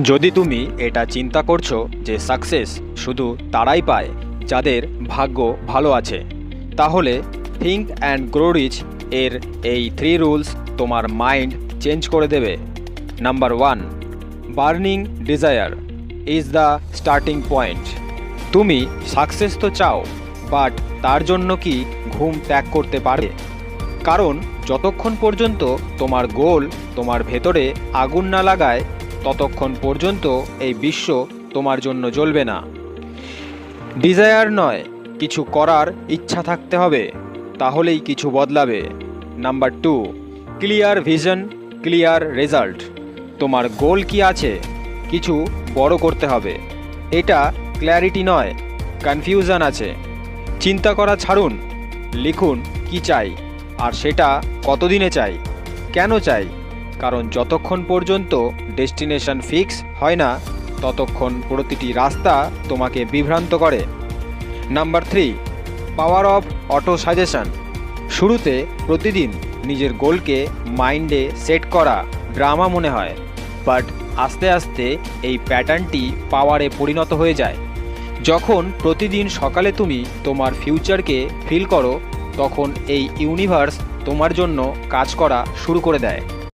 যদি তুমি এটা চিন্তা করছ যে সাকসেস শুধু তারাই পায়, যাদের ভাগ্য ভালো আছে, তাহলে থিঙ্ক অ্যান্ড গ্রো রিচ এর এই থ্রি রুলস তোমার মাইন্ড চেঞ্জ করে দেবে। Number one burning desire is the starting point তুমি সাকসেস তো চাও বাট তার জন্য কি ঘুম ত্যাগ করতে পারবে? কারণ যতক্ষণ পর্যন্ত তোমার গোল তোমার ভেতরে আগুন না লাগায় ততক্ষণ পর্যন্ত এই বিশ্ব তোমার জন্য জ্বলবে না। ডিজায়ার নয়, কিছু করার ইচ্ছা থাকতে হবে, তাহলেই কিছু বদলাবে। Number two, clear vision, clear result. তোমার গোল কি আছে, কিছু বড় করতে হবে। এটা ক্ল্যারিটি নয়, কনফিউশন আছে। চিন্তা করা ছাড়ুন, লিখুন কি চাই, আর সেটা কতদিনে চাই, কেন চাই। কারণ যতক্ষণ পর্যন্ত ডেস্টিনেশন ফিক্স হয় না, ততক্ষণ প্রতিটি রাস্তা তোমাকে বিভ্রান্ত করে। Number three, power of auto suggestion. শুরুতে প্রতিদিন নিজের গোলকে মাইন্ডে সেট করা ড্রামা মনে হয়, বাট আস্তে আস্তে এই প্যাটার্নটি পাওয়ারে পরিণত হয়ে যায়। যখন প্রতিদিন সকালে তুমি তোমার ফিউচারকে ফিল করো, তখন এই ইউনিভার্স তোমার জন্য কাজ করা শুরু করে দেয়।